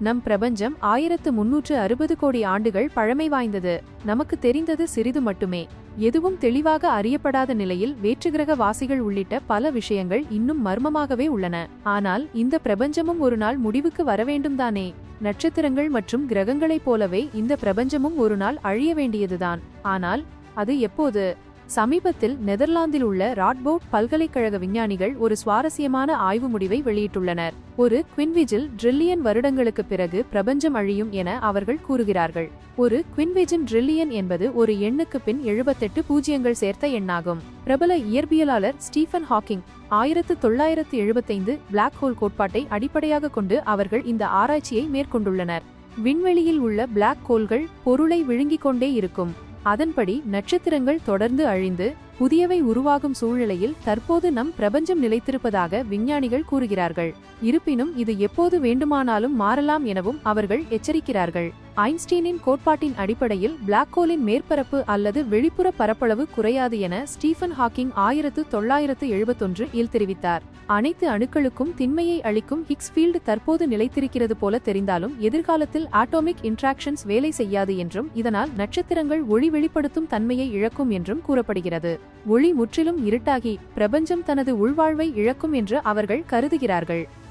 நம் பிரபஞ்சம் ஆயிரத்து முன்னூற்று அறுபது கோடி ஆண்டுகள் பழமை வாய்ந்தது. நமக்கு தெரிந்தது சிறிது மட்டுமே. எதுவும் தெளிவாக அறியப்படாத நிலையில் வேற்றுகிரக வாசிகள் உள்ளிட்ட பல விஷயங்கள் இன்னும் மர்மமாகவே உள்ளன. ஆனால் இந்த பிரபஞ்சமும் ஒரு நாள் முடிவுக்கு வரவேண்டும் தானே நட்சத்திரங்கள் மற்றும் கிரகங்களைப் போலவே இந்த பிரபஞ்சமும் ஒரு நாள் அழிய வேண்டியதுதான். ஆனால் அது எப்போது? சமீபத்தில் நெதர்லாந்தில் உள்ள ராட்போட் பல்கலைக்கழக விஞ்ஞானிகள் ஒரு சுவாரஸ்யமான ஆய்வு முடிவை வெளியிட்டுள்ளனர். ஒரு குவின்விஜில் ட்ரில்லியன் வருடங்களுக்கு பிறகு பிரபஞ்சம் அழியும் என அவர்கள் கூறுகிறார்கள். ஒரு குவின்விஜின் ட்ரில்லியன் என்பது ஒரு எண்ணுக்கு பின் எழுபத்தெட்டு பூஜ்ஜியங்கள் சேர்த்த எண்ணாகும். பிரபல இயற்பியலாளர் ஸ்டீஃபன் ஹாக்கிங் ஆயிரத்து தொள்ளாயிரத்து எழுபத்தைந்து பிளாக் ஹோல் கோட்பாட்டை அடிப்படையாக கொண்டு அவர்கள் இந்த ஆராய்ச்சியை மேற்கொண்டுள்ளனர். விண்வெளியில் உள்ள பிளாக் ஹோல்கள் பொருளை விழுங்கிக் கொண்டே இருக்கும். அதன்படி நட்சத்திரங்கள் தொடர்ந்து அழிந்து புதியவை உருவாகும் சூழ்நிலையில் தற்போது நம் பிரபஞ்சம் நிலைத்திருப்பதாக விஞ்ஞானிகள் கூறுகிறார்கள். இருப்பினும் இது எப்போது வேண்டுமானாலும் மாறலாம் எனவும் அவர்கள் எச்சரிக்கிறார்கள். ஐன்ஸ்டீனின் கோட்பாட்டின் அடிப்படையில் பிளாக் ஹோலின் மேற்பரப்பு அல்லது வெளிப்புற பரப்பளவு குறையாது என ஸ்டீஃபன் ஹாக்கிங் ஆயிரத்து தொள்ளாயிரத்து எழுபத்தொன்று இல் தெரிவித்தார். அனைத்து அணுக்களுக்கும் திண்மையை அளிக்கும் ஹிக்ஸ் ஃபீல்டு தற்போது நிலைத்திருக்கிறது போல தெரிந்தாலும் எதிர்காலத்தில் ஆட்டோமிக் இன்ட்ராக்ஷன்ஸ் வேலை செய்யாது என்றும் இதனால் நட்சத்திரங்கள் ஒளி வெளிப்படுத்தும் தன்மையை இழக்கும் என்றும் கூறப்படுகிறது. ஒளி முற்றிலும் இருட்டாகி பிரபஞ்சம் தனது உள்வாழ்வை இழக்கும் என்று அவர்கள் கருதுகிறார்கள்.